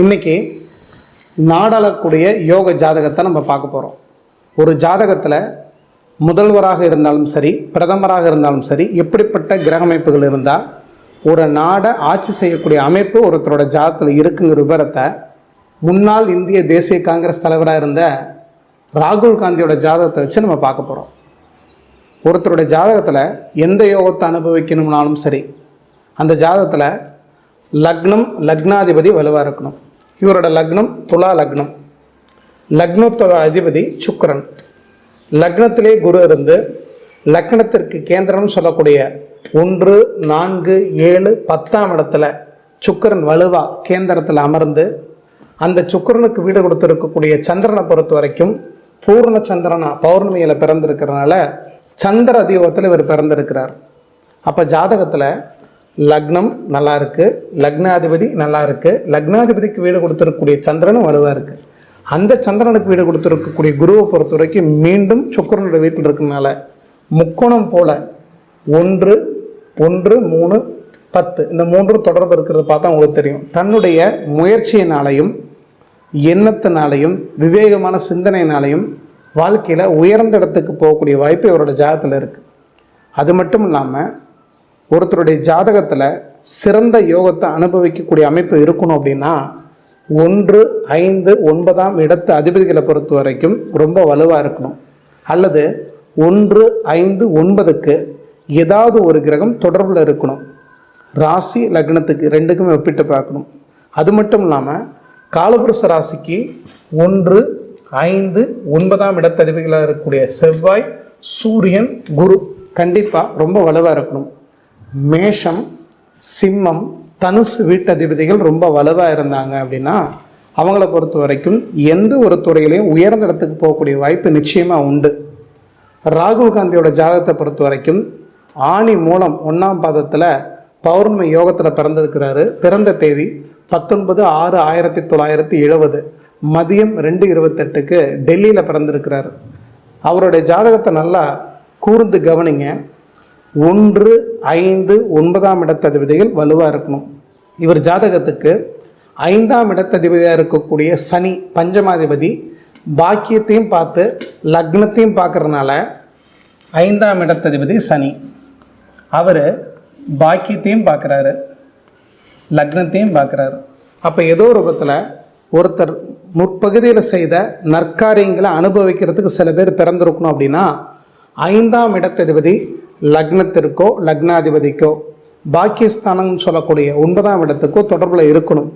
இன்னைக்கு நாடாளக்கூடிய யோக ஜாதகத்தை நம்ம பார்க்க போகிறோம் ஒரு ஜாதகத்தில் முதல்வராக இருந்தாலும் சரி பிரதமராக இருந்தாலும் சரி எப்படிப்பட்ட கிரக அமைப்புகள் இருந்தால் ஒரு நாடை ஆட்சி செய்யக்கூடிய அமைப்பு ஒருத்தரோட ஜாதகத்தில் இருக்குங்கிற விவரத்தை முன்னாள் இந்திய தேசிய காங்கிரஸ் தலைவராக இருந்த ராகுல் காந்தியோட ஜாதகத்தை வச்சு நம்ம பார்க்க போகிறோம் ஒருத்தரோட ஜாதகத்தில் எந்த யோகத்தை அனுபவிக்கணும்னாலும் சரி அந்த ஜாதகத்தில் லக்னம் லக்னாதிபதி வலுவாக இருக்கணும். இவரோட லக்னம் துலா லக்னம். லக்னத்தோட அதிபதி சுக்கரன். லக்னத்திலே குரு இருந்து லக்னத்திற்கு கேந்திரம்னு சொல்லக்கூடிய ஒன்று நான்கு ஏழு பத்தாம் இடத்துல சுக்கரன் வலுவா கேந்திரத்தில் அமர்ந்து அந்த சுக்கிரனுக்கு வீடு கொடுத்துருக்கக்கூடிய சந்திரனை பொறுத்த வரைக்கும் பூர்ண சந்திரனா பௌர்ணமியில் பிறந்திருக்கிறனால சந்திர அதியோகத்தில் இவர் பிறந்திருக்கிறார். அப்போ ஜாதகத்தில் லக்னம் நல்லா இருக்குது லக்னாதிபதி நல்லா இருக்குது லக்னாதிபதிக்கு வீடு கொடுத்துருக்கக்கூடிய சந்திரனும் வலுவாக இருக்குது அந்த சந்திரனுக்கு வீடு கொடுத்துருக்கக்கூடிய குருவை பொறுத்த வரைக்கும் மீண்டும் சுக்கிரனோட வீட்டில் இருக்கனால முக்கோணம் போல் ஒன்று ஒன்று மூணு பத்து. இந்த மூன்றும் தொடர்பு இருக்கிறத பார்த்தா உங்களுக்கு தெரியும். தன்னுடைய முயற்சியினாலையும் எண்ணத்தினாலையும் விவேகமான சிந்தனையினாலையும் வாழ்க்கையில் உயர்ந்த இடத்துக்கு போகக்கூடிய வாய்ப்பு இவரோட ஜாதகத்தில் இருக்குது அது மட்டும் இல்லாமல் ஒருத்தருடைய ஜாதகத்தில் சிறந்த யோகத்தை அனுபவிக்கக்கூடிய அமைப்பு இருக்கணும் அப்படின்னா ஒன்று ஐந்து ஒன்பதாம் இடத்து அதிபதிகளை பொறுத்த வரைக்கும் ரொம்ப வலுவாக இருக்கணும். அல்லது ஒன்று ஐந்து ஒன்பதுக்கு ஏதாவது ஒரு கிரகம் தொடர்பில் இருக்கணும். ராசி லக்னத்துக்கு ரெண்டுக்குமே ஒப்பிட்டு பார்க்கணும். அது மட்டும் இல்லாமல் காலபுருஷ ராசிக்கு ஒன்று ஐந்து ஒன்பதாம் இடத்தறிவுகளாக இருக்கக்கூடிய செவ்வாய் சூரியன் குரு கண்டிப்பாக ரொம்ப வலுவாக இருக்கணும். மேஷம் சிம்மம் தனுசு வீட்டதிபதிகள் ரொம்ப வலுவாக இருந்தாங்க அப்படின்னா அவங்கள பொறுத்த வரைக்கும் எந்த ஒரு துறையிலையும் உயர்ந்த இடத்துக்கு போகக்கூடிய வாய்ப்பு நிச்சயமாக உண்டு. ராகுல் காந்தியோட ஜாதகத்தை பொறுத்த வரைக்கும் ஆணி மூலம் ஒன்றாம் பாதத்தில் பௌர்ணமி யோகத்தில் பிறந்திருக்கிறாரு. பிறந்த தேதி பத்தொன்பது ஆறு ஆயிரத்தி தொள்ளாயிரத்தி எழுபது மதியம் ரெண்டு இருபத்தெட்டுக்கு டெல்லியில் பிறந்திருக்கிறாரு. அவருடைய ஜாதகத்தை நல்லா கூர்ந்து கவனிங்க. ஒன்று ஐந்து ஒன்பதாம் இடத்ததிபதிகள் வலுவாக இருக்கணும். இவர் ஜாதகத்துக்கு ஐந்தாம் இடத்ததிபதியாக இருக்கக்கூடிய சனி பஞ்சமாதிபதி பாக்கியத்தையும் பார்த்து லக்னத்தையும் பார்க்குறதுனால ஐந்தாம் இடத்ததிபதி சனி. அவர் பாக்கியத்தையும் பார்க்குறாரு லக்னத்தையும் பார்க்குறாரு. அப்போ ஏதோ ஒரு விதத்தில் ஒருத்தர் முற்பகுதியில் செய்த நற்காரியங்களை அனுபவிக்கிறதுக்கு சில பேர் பிறந்திருக்கணும் அப்படின்னா ஐந்தாம் இடத்ததிபதி லக்னத்திற்கோ லக்னாதிபதிக்கோ பாக்கியஸ்தானம் சொல்லக்கூடிய ஒன்பதாம் இடத்துக்கோ தொடர்பில் இருக்கணும்.